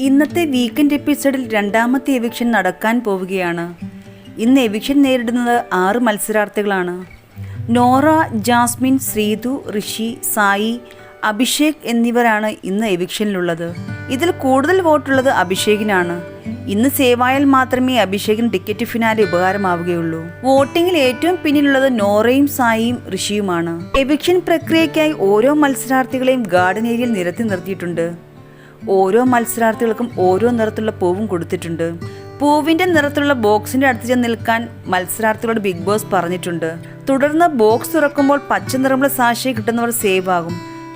ഇന്നത്തെ വീക്കെൻഡ് എപ്പിസോഡിൽ രണ്ടാമത്തെ എവിക്ഷൻ നടക്കാൻ പോവുകയാണ്. ഇന്ന് എവിക്ഷൻ നേരിടുന്നത് ആറ് മത്സരാർത്ഥികളാണ്. നോറ ജാസ്മിൻ ശ്രീതു ഋഷി സായി അഭിഷേക് എന്നിവരാണ് ഇന്ന് എവിക്ഷനിലുള്ളത് ഇതിൽ കൂടുതൽ വോട്ടുള്ളത് അഭിഷേകിനാണ്. ഇന്ന് സേവായാൽ മാത്രമേ അഭിഷേകിന് ടിക്കറ്റ് ഫിനാലെ ഉപകാരമാവുകയുള്ളൂ. വോട്ടിംഗിൽ ഏറ്റവും പിന്നിലുള്ളത് നോറയും സായിയും ഋഷിയുമാണ്. എവിക്ഷൻ പ്രക്രിയയ്ക്കായി ഓരോ മത്സരാർത്ഥികളെയും ഗാർഡൻ ഏരിയയിൽ നിരത്തി നിർത്തിയിട്ടുണ്ട്. ഓരോ മത്സരാർത്ഥികൾക്കും ഓരോ നിറത്തിലുള്ള പൂവും കൊടുത്തിട്ടുണ്ട്. പൂവിന്റെ നിറത്തിലുള്ള ബോക്സിന്റെ അടുത്ത് ചെന്ന് നിൽക്കാൻ മത്സരാർത്ഥികളോട് ബിഗ് ബോസ് പറഞ്ഞിട്ടുണ്ട്. തുടർന്ന് ബോക്സ് തുറക്കുമ്പോൾ പച്ച നിറമുള്ള സാക്ഷിയെ കിട്ടുന്നവർ സേവ് ആകും.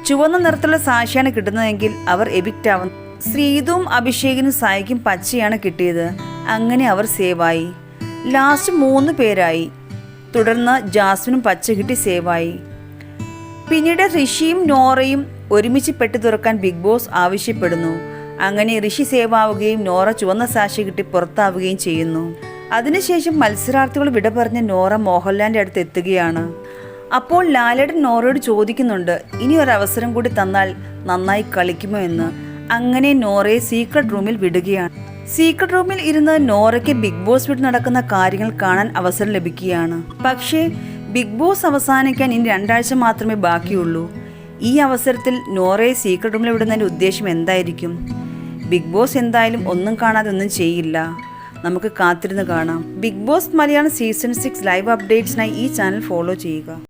ചുവന്ന നിറത്തിലുള്ള സാക്ഷിയാണ് കിട്ടുന്നതെങ്കിൽ അവർ എബിക്റ്റ് ആവും. ശ്രീതും അഭിഷേകിനും സായിക്കും പച്ചയാണ് കിട്ടിയത്. അങ്ങനെ അവർ സേവായി ലാസ്റ്റ് മൂന്ന് പേരായി. തുടർന്ന് ജാസ്മിനും പച്ച കിട്ടി സേവായി പിന്നീട് ഋഷിയും നോറയും ഒരുമിച്ച് പെട്ടി തുറക്കാൻ ബിഗ് ബോസ് ആവശ്യപ്പെടുന്നു. അങ്ങനെ ഋഷി സേവാവുകയും നോറ ചുവന്ന സാക്ഷി കിട്ടി പുറത്താവുകയും ചെയ്യുന്നു. അതിനുശേഷം മത്സരാർത്ഥികൾ വിട പറഞ്ഞ് നോറ മോഹൻലാലിന്റെ അടുത്ത് എത്തുകയാണ്. അപ്പോൾ ലാലേട്ടൻ നോറയോട് ചോദിക്കുന്നുണ്ട് ഇനി ഒരു അവസരം കൂടി തന്നാൽ നന്നായി കളിക്കുമോ എന്ന്? അങ്ങനെ നോറയെ സീക്രട്ട് റൂമിൽ വിടുകയാണ്. സീക്രട്ട് റൂമിൽ ഇരുന്ന് നോറയ്ക്ക് ബിഗ് ബോസ് വീട്ടിൽ നടക്കുന്ന കാര്യങ്ങൾ കാണാൻ അവസരം ലഭിക്കുകയാണ്. പക്ഷേ ബിഗ് ബോസ് അവസാനിക്കാൻ ഇനി രണ്ടാഴ്ച മാത്രമേ ബാക്കിയുള്ളൂ. ഈ അവസരത്തിൽ നോറയെ സീക്രട്ട് റൂമിൽ വിടുന്നതിന്റെ ഉദ്ദേശം എന്തായിരിക്കും? ബിഗ് ബോസ് എന്തായാലും ഒന്നും കാണാതെ ഒന്നും ചെയ്യില്ല. നമുക്ക് കാത്തിരുന്ന് കാണാം. Bigg Boss Malayalam season six live അപ്ഡേറ്റ്സിനായി ഈ ചാനൽ ഫോളോ ചെയ്യുക.